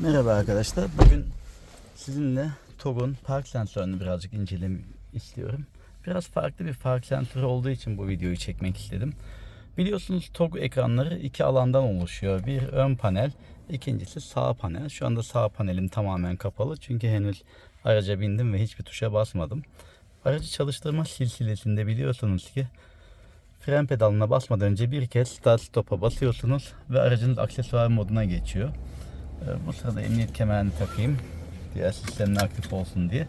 Merhaba arkadaşlar. Bugün sizinle TOG'un park sensörünü birazcık incelemek istiyorum. Biraz farklı bir park sensörü olduğu için bu videoyu çekmek istedim. Biliyorsunuz TOG ekranları iki alandan oluşuyor. Bir ön panel, ikincisi sağ panel. Şu anda sağ panelim tamamen kapalı çünkü henüz araca bindim ve hiçbir tuşa basmadım. Aracı çalıştırma silsilesinde biliyorsunuz ki fren pedalına basmadan önce bir kez start stop'a basıyorsunuz ve aracınız aksesuar moduna geçiyor. Bu sırada emniyet kemerini takayım. Diğer sistemler aktif olsun diye.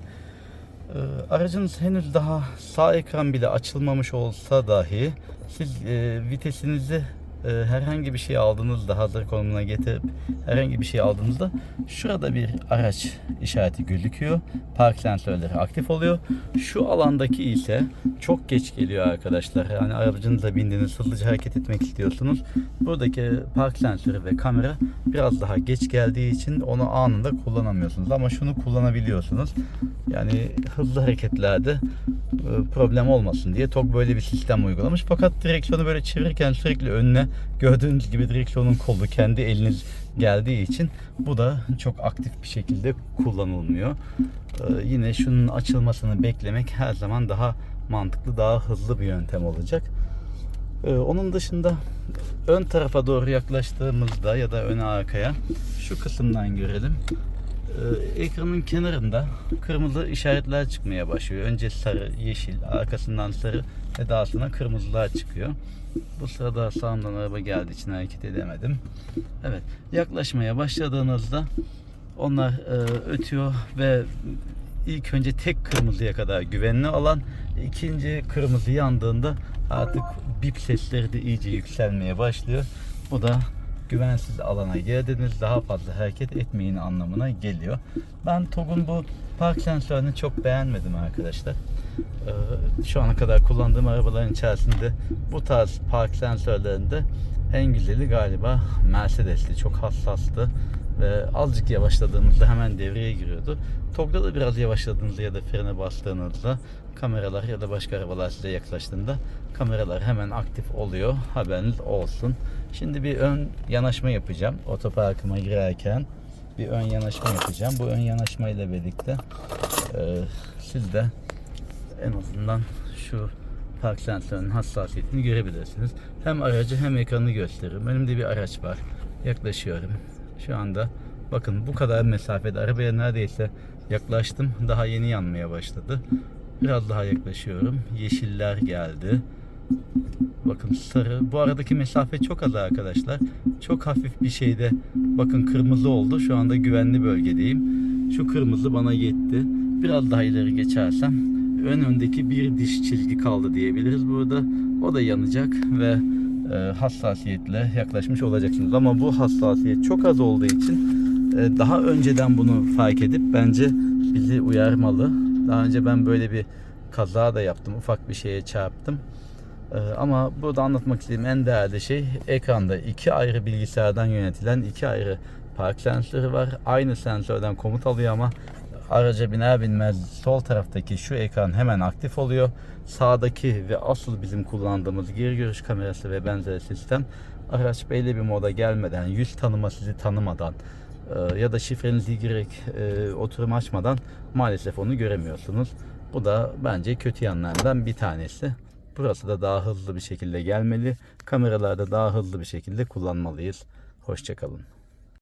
Ee, Aracınız henüz daha sağ ekran bile açılmamış olsa dahi siz e, vitesinizi e, herhangi bir şey aldığınızda hazır konumuna getirip herhangi bir şey aldığınızda şurada bir araç işareti gözüküyor. Park sensörleri aktif oluyor. Şu alandaki ise çok geç geliyor arkadaşlar. Yani aracınıza bindiğiniz hızlıca hareket etmek istiyorsunuz. Buradaki park sensörü ve kamera biraz daha geç geldiği için onu anında kullanamıyorsunuz. Ama şunu kullanabiliyorsunuz. Yani hızlı hareketlerde e, problem olmasın diye TOG böyle bir sistem uygulamış. Fakat direksiyonu böyle çevirirken sürekli önüne gördüğünüz gibi direksiyonun kolu kendi eliniz geldiği için bu da çok aktif bir şekilde kullanılmıyor. Ee, yine şunun açılmasını beklemek her zaman daha mantıklı, daha hızlı bir yöntem olacak. Ee, onun dışında ön tarafa doğru yaklaştığımızda ya da öne arkaya şu kısımdan görelim. Ee, ekranın kenarında kırmızı işaretler çıkmaya başlıyor. Önce sarı, yeşil, arkasından sarı ve daha sonra kırmızılar çıkıyor. Bu sırada sağımdan araba geldiği için hareket edemedim. Evet, yaklaşmaya başladığınızda onlar e, ötüyor ve ilk önce tek kırmızıya kadar güvenli alan, ikinci kırmızı yandığında artık bip sesleri de iyice yükselmeye başlıyor. Bu da güvensiz alana girdiniz daha fazla hareket etmeyin anlamına geliyor. Ben TOG'un bu park sensörünü çok beğenmedim arkadaşlar. Ee, Şu ana kadar kullandığım arabaların içerisinde bu tarz park sensörlerinde en güzeli galiba Mercedes'ti. Çok hassastı ve azıcık yavaşladığımızda hemen devreye giriyordu. TOG'da da biraz yavaşladığınızda ya da frene bastığınızda kameralar ya da başka arabalar size yaklaştığında kameralar hemen aktif oluyor. Haberiniz olsun. Şimdi bir ön yanaşma yapacağım. Otoparkıma girerken bir ön yanaşma yapacağım. Bu ön yanaşma ile birlikte e, siz de en azından şu park sensörünün hassasiyetini görebilirsiniz. Hem aracı hem ekranı gösteririm. Önümde bir araç var. Yaklaşıyorum. Şu anda bakın bu kadar mesafede arabaya neredeyse yaklaştım. Daha yeni yanmaya başladı. Biraz daha yaklaşıyorum. Yeşiller geldi. Bakın sarı. Bu aradaki mesafe çok az arkadaşlar. Çok hafif bir şeyde bakın kırmızı oldu. Şu anda güvenli bölgedeyim. Şu kırmızı bana yetti. Biraz daha ileri geçersem ön öndeki bir diş çizgi kaldı diyebiliriz burada. O da yanacak ve hassasiyetle yaklaşmış olacaksınız. Ama bu hassasiyet çok az olduğu için e, daha önceden bunu fark edip bence bizi uyarmalı. Daha önce ben böyle bir kaza da yaptım. Ufak bir şeye çarptım. Ee, Ama burada anlatmak istediğim en değerli şey ekranda iki ayrı bilgisayardan yönetilen iki ayrı park sensörü var. Aynı sensörden komut alıyor ama araca biner binmez sol taraftaki şu ekran hemen aktif oluyor. Sağdaki ve asıl bizim kullandığımız geri görüş kamerası ve benzeri sistem araç belli bir moda gelmeden, yüz tanıma sizi tanımadan e, ya da şifrenizi girerek e, oturum açmadan maalesef onu göremiyorsunuz. Bu da bence kötü yanlardan bir tanesi. Burası da daha hızlı bir şekilde gelmeli. Kameralarda daha hızlı bir şekilde kullanmalıyız. Hoşçakalın.